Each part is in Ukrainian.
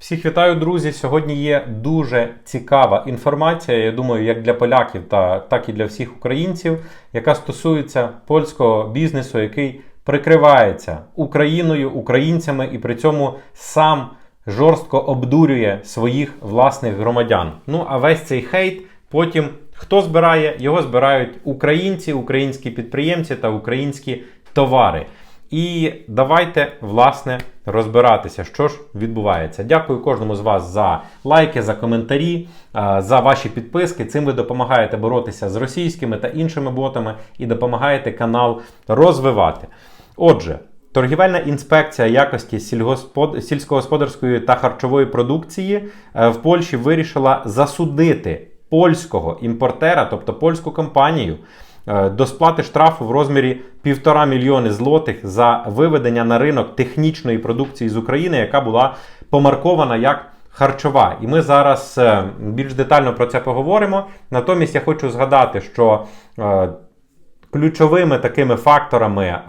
Всіх вітаю, друзі! Сьогодні є дуже цікава інформація, я думаю, як для поляків, та, так і для всіх українців, яка стосується польського бізнесу, який прикривається Україною, українцями і при цьому сам жорстко обдурює своїх власних громадян. Ну а весь цей хейт потім хто збирає? Його збирають українці, українські підприємці та українські товари. І давайте власне розбиратися, що ж відбувається. Дякую кожному з вас за лайки, за коментарі, за ваші підписки. Цим ви допомагаєте боротися з російськими та іншими ботами і допомагаєте канал розвивати. Отже. Торгівельна інспекція якості сільгоспод... сільськогосподарської та харчової продукції е, в Польщі вирішила засудити польського імпортера, тобто польську компанію, е, до сплати штрафу в розмірі 1,5 мільйони злотих за виведення на ринок технічної продукції з України, яка була помаркована як харчова. І ми зараз е, більш детально про це поговоримо. Натомість я хочу згадати, що е, ключовими такими факторами е,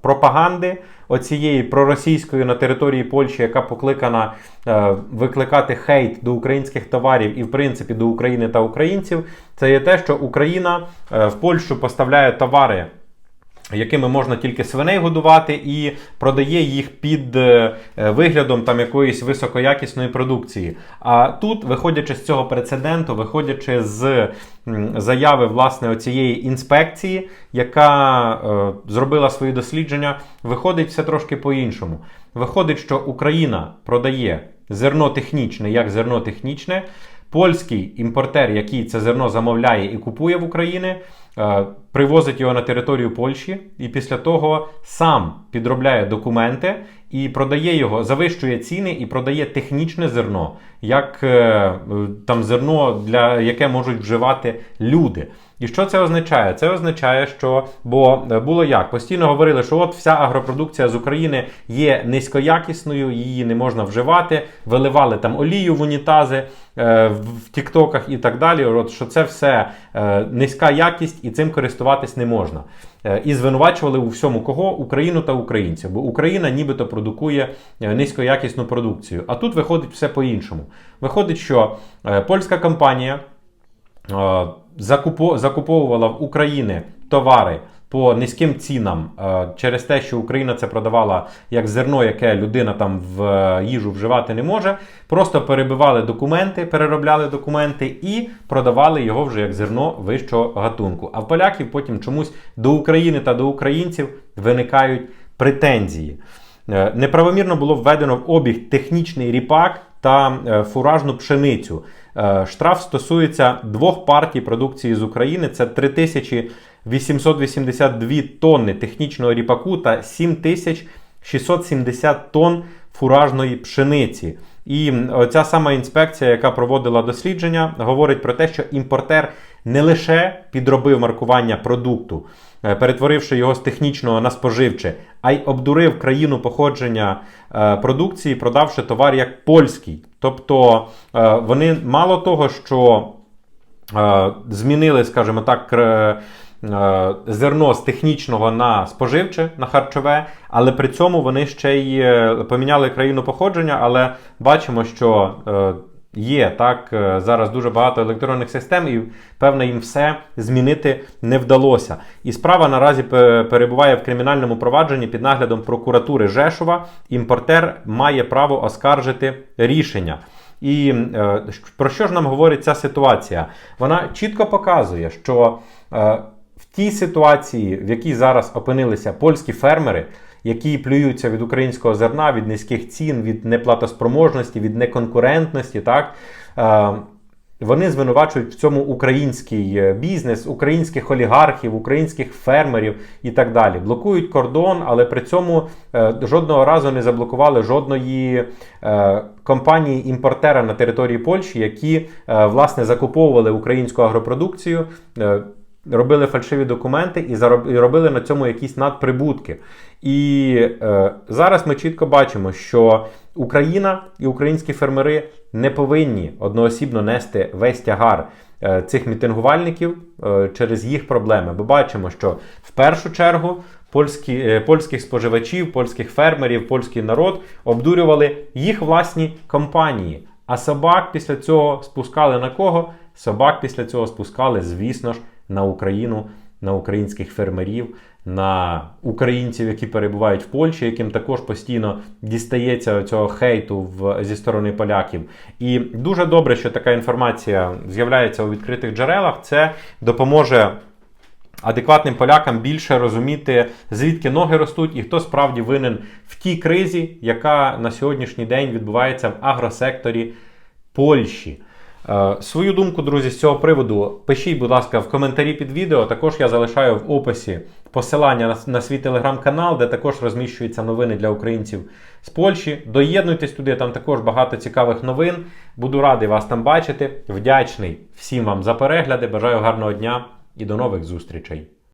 пропаганди оцієї проросійської на території Польщі, яка покликана е, викликати хейт до українських товарів і, в принципі, до України та українців, це є те, що Україна е, в Польщу поставляє товари. Якими можна тільки свиней годувати, і продає їх під е, е, виглядом там якоїсь високоякісної продукції. А тут, виходячи з цього прецеденту, виходячи з заяви власне оцієї інспекції, яка е, зробила свої дослідження, виходить все трошки по-іншому. Виходить, що Україна продає зерно технічне як зерно технічне. Польський імпортер, який це зерно замовляє і купує в Україні, е, привозить його на територію Польщі і після того сам підробляє документи і продає його, завищує ціни і продає технічне зерно, як е, там зерно, для яке можуть вживати люди. І що це означає? Це означає, що бо е, було як постійно говорили, що от вся агропродукція з України є низькоякісною, її не можна вживати, виливали там олію в унітази е, в Тіктоках і так далі. От що це все низька якість і цим користуватись не можна. І звинувачували у всьому кого Україну та українців, бо Україна нібито продукує низькоякісну продукцію. А тут виходить все по-іншому. Виходить, що е, польська компанія. Е, закуповувала в України товари по низьким цінам е, через те, що Україна це продавала як зерно, яке людина там в їжу вживати не може. Просто перебивали документи, переробляли документи і продавали його вже як зерно вищого гатунку. А в поляків потім чомусь до України та до українців виникають претензії. Неправомірно було введено в обіг технічний ріпак та е, фуражну пшеницю. Е, Штраф стосується двох партій продукції з України: це 3882 тонни технічного ріпаку та 7670 тонн фуражної пшениці. І ця сама інспекція, яка проводила дослідження, говорить про те, що імпортер не лише підробив маркування продукту, е, перетворивши його з технічного на споживче, а й обдурив країну походження е, продукції, продавши товар як польський. Тобто е, вони мало того, що змінили, скажімо так, зерно з технічного на споживче, на харчове, але при цьому вони ще й е, поміняли країну походження, але бачимо, що. е, Є так е, зараз дуже багато електронних систем, і певно їм все змінити не вдалося. І справа наразі перебуває в кримінальному провадженні під наглядом прокуратури Жешова. Імпортер має право оскаржити рішення. І е, про що ж нам говорить ця ситуація? Вона чітко показує, що е, в тій ситуації, в якій зараз опинилися польські фермери, які плюються від українського зерна, від низьких цін, від неплатоспроможності, від неконкурентності, так. Е, вони звинувачують в цьому український е, бізнес, українських олігархів, українських фермерів і так далі. Блокують кордон, але при цьому е, жодного разу не заблокували жодної компанії імпортера на території Польщі, які власне закуповували українську агропродукцію. Робили фальшиві документи і робили на цьому якісь надприбутки. І е, зараз ми чітко бачимо, що Україна і українські фермери не повинні одноосібно нести весь тягар е, цих мітингувальників е, через їх проблеми. Бо бачимо, що в першу чергу польські, е, польських споживачів, польських фермерів, польський народ обдурювали їх власні компанії. А собак після цього спускали на кого? Собак після цього спускали, звісно ж, на Україну, на українських фермерів, на українців, які перебувають в Польщі, яким також постійно дістається цього хейту в, зі сторони поляків. І дуже добре, що така інформація з'являється у відкритих джерелах. Це допоможе адекватним полякам більше розуміти, звідки ноги ростуть і хто справді винен в тій кризі, яка на сьогоднішній день відбувається в агросекторі Польщі. Е, Свою думку, друзі, з цього приводу пишіть, будь ласка, в коментарі під відео. Також я залишаю в описі посилання на, на свій телеграм-канал, де також розміщуються новини для українців з Польщі. Доєднуйтесь туди, там також багато цікавих новин. Буду радий вас там бачити. Вдячний всім вам за перегляди. Бажаю гарного дня і до нових зустрічей.